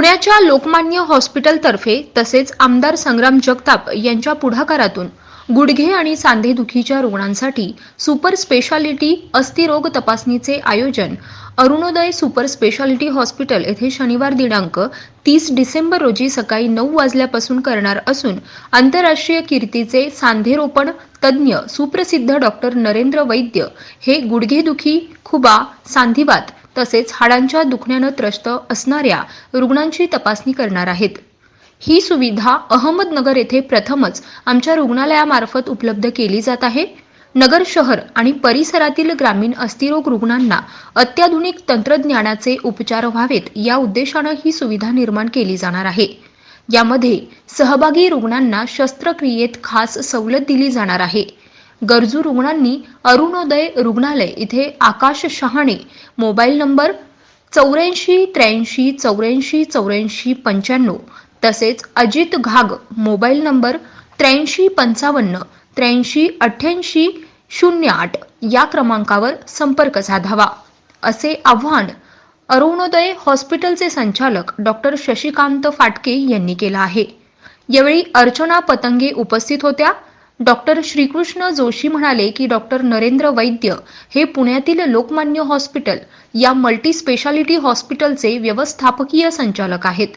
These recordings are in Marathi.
पुण्याच्या लोकमान्य हॉस्पिटलतर्फे तसेच आमदार संग्राम जगताप यांच्या पुढाकारातून गुडघे आणि सांधेदुखीच्या रुग्णांसाठी सुपर स्पेशालिटी अस्थिरोग तपासणीचे आयोजन अरुणोदय सुपर स्पेशालिटी हॉस्पिटल येथे शनिवार दिनांक तीस डिसेंबर रोजी सकाळी नऊ वाजल्यापासून करणार असून आंतरराष्ट्रीय कीर्तीचे सांधेरोपण तज्ज्ञ सुप्रसिद्ध डॉक्टर नरेंद्र वैद्य हे गुडघेदुखी खुबा सांधिवात तसेच हाडांच्या दुखण्यानं त्रस्त असणाऱ्या रुग्णांची तपासणी करणार आहेत. ही सुविधा अहमदनगर येथे प्रथमच आमच्या रुग्णालयामार्फत उपलब्ध केली जात आहे. नगर शहर आणि परिसरातील ग्रामीण अस्थिरोग रुग्णांना अत्याधुनिक तंत्रज्ञानाचे उपचार व्हावेत या उद्देशानं ही सुविधा निर्माण केली जाणार आहे. यामध्ये सहभागी रुग्णांना शस्त्रक्रियेत खास सवलत दिली जाणार आहे. गरजू रुग्णांनी अरुणोदय रुग्णालय इथे आकाश शहाणे मोबाईल नंबर चौऱ्याऐंशी त्र्याऐंशी चौऱ्याऐंशी चौऱ्याऐंशी पंच्याण्णव तसेच अजित घाग मोबाईल नंबर त्र्याऐंशी पंचावन्न त्र्याऐंशी अठ्ठ्याऐंशी शून्य आठ या क्रमांकावर संपर्क साधावा असे आव्हान अरुणोदय हॉस्पिटलचे संचालक डॉक्टर शशिकांत फाटके यांनी केलं आहे. यावेळी अर्चना पतंगे उपस्थित होत्या. डॉक्टर श्रीकृष्ण जोशी म्हणाले की डॉक्टर नरेंद्र वैद्य हे पुण्यातील लोकमान्य हॉस्पिटल या मल्टी स्पेशालिटी हॉस्पिटलचे व्यवस्थापकीय संचालक आहेत.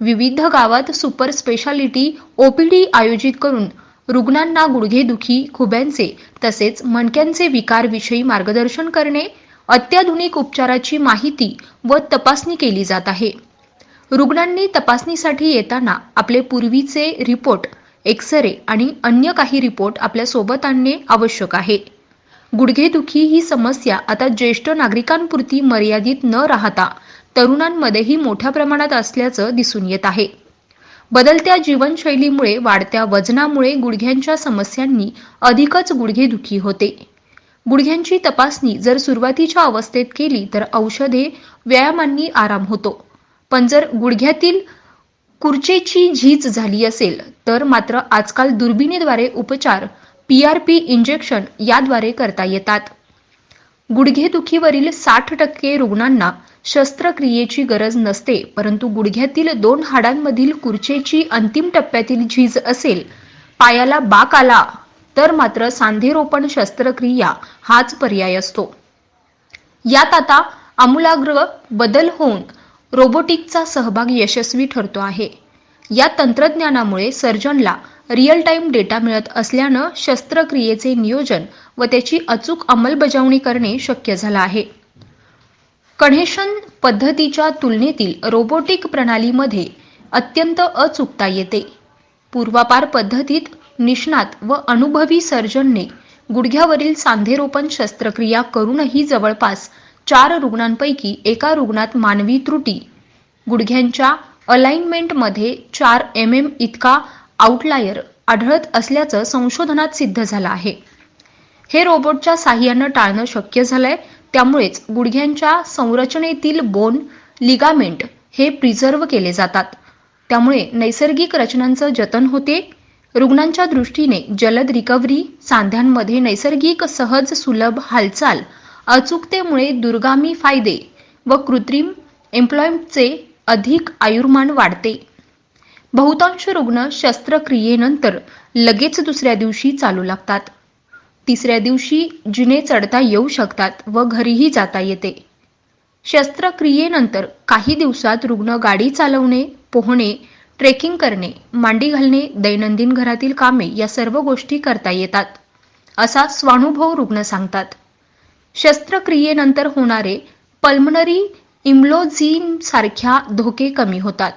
विविध गावात सुपर स्पेशालिटी ओपीडी आयोजित करून रुग्णांना गुडघेदुखी खुब्यांचे तसेच मणक्यांचे विकारविषयी मार्गदर्शन करणे अत्याधुनिक उपचाराची माहिती व तपासणी केली जात आहे. रुग्णांनी तपासणीसाठी येताना आपले पूर्वीचे रिपोर्ट एक्सरे आणि अन्य काही रिपोर्ट आपल्यासोबत आणणे आवश्यक आहे. गुडघेदुखी ही समस्या आता ज्येष्ठ नागरिकांपुरती मर्यादित न राहता तरुणांमध्येही मोठ्या प्रमाणात असल्याचं दिसून येत आहे. बदलत्या जीवनशैलीमुळे वाढत्या वजनामुळे गुडघ्यांच्या समस्यांनी अधिकच गुडघेदुखी होते. गुडघ्यांची तपासणी जर सुरुवातीच्या अवस्थेत केली तर औषधे व्यायामांनी आराम होतो. पण जर गुडघ्यातील कुर्चेची झीज झाली असेल तर मात्र आजकाल दुर्बिणीद्वारे उपचार पी आर पी इंजेक्शन याद्वारे करता येतात. गुडघेदुखीवरील साठ टक्के रुग्णांना शस्त्रक्रियेची गरज नसते परंतु गुडघ्यातील दोन हाडांमधील कुर्चेची अंतिम टप्प्यातील झीज असेल पायाला बाक आला तर मात्र सांधेरोपण शस्त्रक्रिया हाच पर्याय असतो. यात आता आमूलाग्र बदल होऊन रोबोटिकचा सहभाग यशस्वी ठरतो आहे. या तंत्रज्ञानामुळे सर्जनला रिअल टाइम डेटा मिळत असल्यानं शस्त्रक्रियेचे नियोजन व त्याची अचूक अंमलबजावणी करणे शक्य झालं आहे. कणेशन पद्धतीच्या तुलनेतील रोबोटिक प्रणालीमध्ये अत्यंत अचूकता येते. पूर्वापार पद्धतीत निष्णात व अनुभवी सर्जनने गुडघ्यावरील सांधेरोपण शस्त्रक्रिया करूनही जवळपास चार रुग्णांपैकी एका रुग्णात मानवी त्रुटी गुडघ्यांच्या अलाइनमेंटमध्ये चार एम एम इतका आउटलायर आढळत असल्याचं संशोधनात सिद्ध झालं आहे. हे रोबोटच्या साह्यानं टाळणं शक्य झालंय. त्यामुळेच गुडघ्यांच्या संरचनेतील बोन लिगामेंट हे प्रिझर्व्ह केले जातात. त्यामुळे नैसर्गिक रचनांचं जतन होते. रुग्णांच्या दृष्टीने जलद रिकव्हरी सांध्यांमध्ये नैसर्गिक सहज सुलभ हालचाल अचूकतेमुळे दुर्गामी फायदे व कृत्रिम एम्प्लॉयमेंटचे अधिक आयुर्मान वाढते. बहुतांश रुग्ण शस्त्रक्रियेनंतर लगेच दुसऱ्या दिवशी चालू लागतात. तिसऱ्या दिवशी जिने चढता येऊ शकतात व घरीही जाता येते. शस्त्रक्रियेनंतर काही दिवसात रुग्ण गाडी चालवणे पोहणे ट्रेकिंग करणे मांडी घालणे दैनंदिन घरातील कामे या सर्व गोष्टी करता येतात असा स्वानुभव रुग्ण सांगतात. शस्त्रक्रियेनंतर होणारे पल्मनरी इम्लोझिन सारख्या धोके कमी होतात.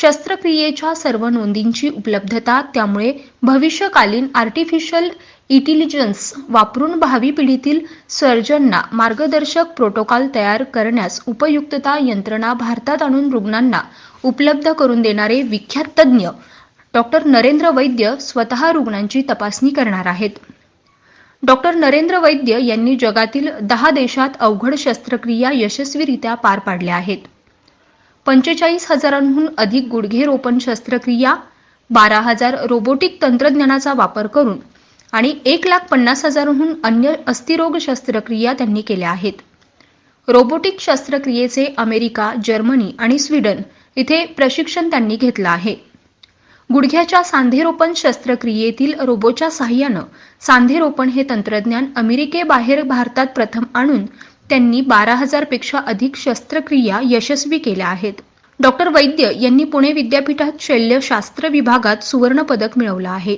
शस्त्रक्रियेच्या सर्व नोंदींची उपलब्धता त्यामुळे भविष्यकालीन आर्टिफिशियल इंटेलिजन्स वापरून भावी पिढीतील सर्जनना मार्गदर्शक प्रोटोकॉल तयार करण्यास उपयुक्तता यंत्रणा भारतात आणून रुग्णांना उपलब्ध करून देणारे विख्यात तज्ज्ञ डॉक्टर नरेंद्र वैद्य स्वतः रुग्णांची तपासणी करणार आहेत. डॉक्टर नरेंद्र वैद्य यांनी जगातील दहा देशात अवघड शस्त्रक्रिया यशस्वीरित्या पार पाडल्या आहेत. पंचेचाळीस हजारांहून अधिक गुडघे रोपण शस्त्रक्रिया बारा हजार रोबोटिक तंत्रज्ञानाचा वापर करून आणि एक लाख पन्नास हजारांहून अन्य अस्थिरोग शस्त्रक्रिया त्यांनी केल्या आहेत. रोबोटिक शस्त्रक्रियेचे अमेरिका जर्मनी आणि स्वीडन इथे प्रशिक्षण त्यांनी घेतलं आहे. गुडघ्याच्या सांधेरोपण शस्त्रक्रियेतील रोबोच्या सहाय्यानं सांधेरोपण हे तंत्रज्ञान अमेरिकेबाहेर भारतात प्रथम आणून त्यांनी बारा हजारपेक्षा अधिक शस्त्रक्रिया यशस्वी केल्या आहेत. डॉक्टर वैद्य यांनी पुणे विद्यापीठात शल्यशास्त्र विभागात सुवर्णपदक मिळवलं आहे.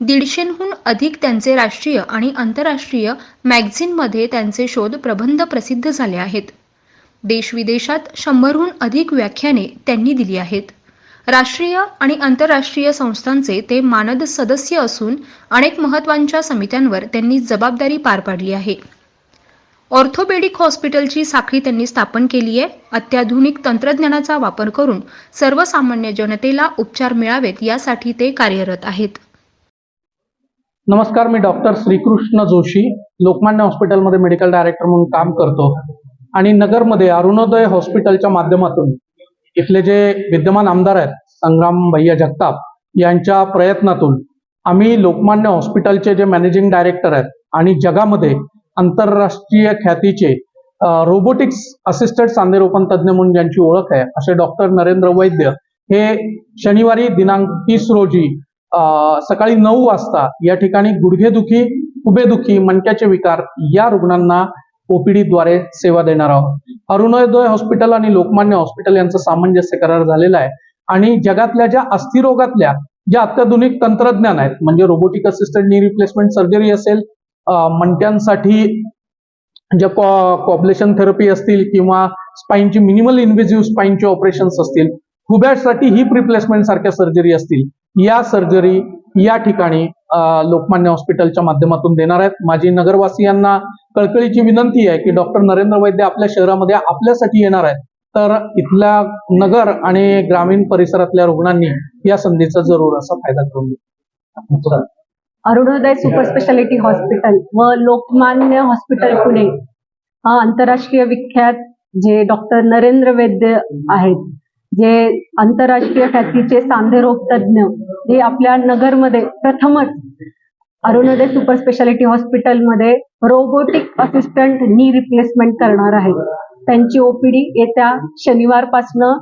दीडशेहून अधिक त्यांचे राष्ट्रीय आणि आंतरराष्ट्रीय मॅगझिनमध्ये त्यांचे शोध प्रबंध प्रसिद्ध झाले आहेत. देशविदेशात शंभरहून अधिक व्याख्याने त्यांनी दिली आहेत. राष्ट्रीय आणि आंतरराष्ट्रीय संस्थांचे ते मानद सदस्य असून अनेक महत्त्वांच्या समित्यांवर त्यांनी जबाबदारी पार पाडली आहे. ऑर्थोपेडिक हॉस्पिटलची साखळी त्यांनी स्थापन केली आहे. अत्याधुनिक तंत्रज्ञानाचा वापर करून सर्वसामान्य जनतेला उपचार मिळावेत यासाठी ते कार्यरत आहेत. नमस्कार मी डॉक्टर श्रीकृष्ण जोशी लोकमान्य हॉस्पिटलमध्ये मेडिकल डायरेक्टर म्हणून काम करतो. आणि नगरमध्ये अरुणोदय हॉस्पिटलच्या माध्यमातून इथले जे विद्यमान आमदार आहेत संग्राम भैया जगताप यांच्या प्रयत्नातून आम्ही लोकमान्य हॉस्पिटलचे जे मॅनेजिंग डायरेक्टर आहेत आणि जगामध्ये आंतरराष्ट्रीय ख्यातीचे रोबोटिक्स असिस्टेड सांधेरोपण तज्ज्ञ म्हणून ज्यांची ओळख आहे असे डॉक्टर नरेंद्र वैद्य हे शनिवारी दिनांक तीस रोजी सकाळी नऊ वाजता या ठिकाणी गुडघेदुखी उभेदुखी मणक्याचे विकार या रुग्णांना ओपीडी द्वारे सेवा देणार आहोत. अरुणोदय हॉस्पिटल आणि लोकमान्य हॉस्पिटल यांचं सामंजस्य करार झालेला आहे आणि जगातल्या ज्या अस्थिरोगातल्या ज्या अत्याधुनिक तंत्रज्ञान आहेत म्हणजे robotic assistant knee replacement surgery असेल मंट्यांसाठी ज्या पॉप्युलेशन थेरपी असतील किंवा स्पाईनची मिनिमल इन्व्हेजिव्ह स्पाईनचे ऑपरेशन्स असतील हुबॅटसाठी हिप रिप्लेसमेंट सारख्या सर्जरी असतील. या सर्जरी या ठिकाणी लोकमान्य हॉस्पिटलच्या माध्यमातून देणार आहेत. माझी नगरवासियांना कळकळीची विनंती आहे की डॉक्टर नरेंद्र वैद्य आपल्या शहरामध्ये आपल्यासाठी येणार आहेत. तर इथल्या नगर आणि ग्रामीण परिसरातल्या रुग्णांनी या संधीचा जरूर असा फायदा करून घ्या अरुणोदय सुपर स्पेशालिटी हॉस्पिटल व लोकमान्य हॉस्पिटल पुणे हा आंतरराष्ट्रीय विख्यात जे डॉक्टर नरेंद्र वैद्य आहेत जे आंतरराष्ट्रीय ख्यातीचे सांधेरोग तज्ज्ञ जे आपल्या नगरमध्ये प्रथमच अरुणोदय सुपर स्पेशालिटी हॉस्पिटलमध्ये रोबोटिक असिस्टंट नी रिप्लेसमेंट करणार आहेत. त्यांची ओपीडी येत्या शनिवारपासनं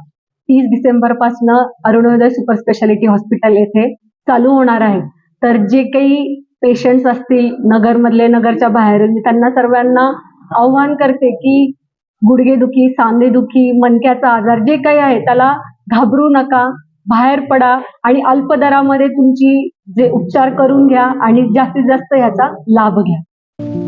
तीस डिसेंबरपासनं अरुणोदय सुपर स्पेशालिटी हॉस्पिटल येथे चालू होणार आहे. तर जे काही पेशंट्स असतील नगरमधले नगरच्या बाहेर त्यांना सर्वांना आव्हान करते की गुडघेदुखी सांधेदुखी मणक्याचा आजार जे काही आहे त्याला घाबरू नका बाहेर पडा आणि अल्प दरामध्ये तुमची जे उपचार करून घ्या आणि जास्तीत जास्त याचा लाभ घ्या.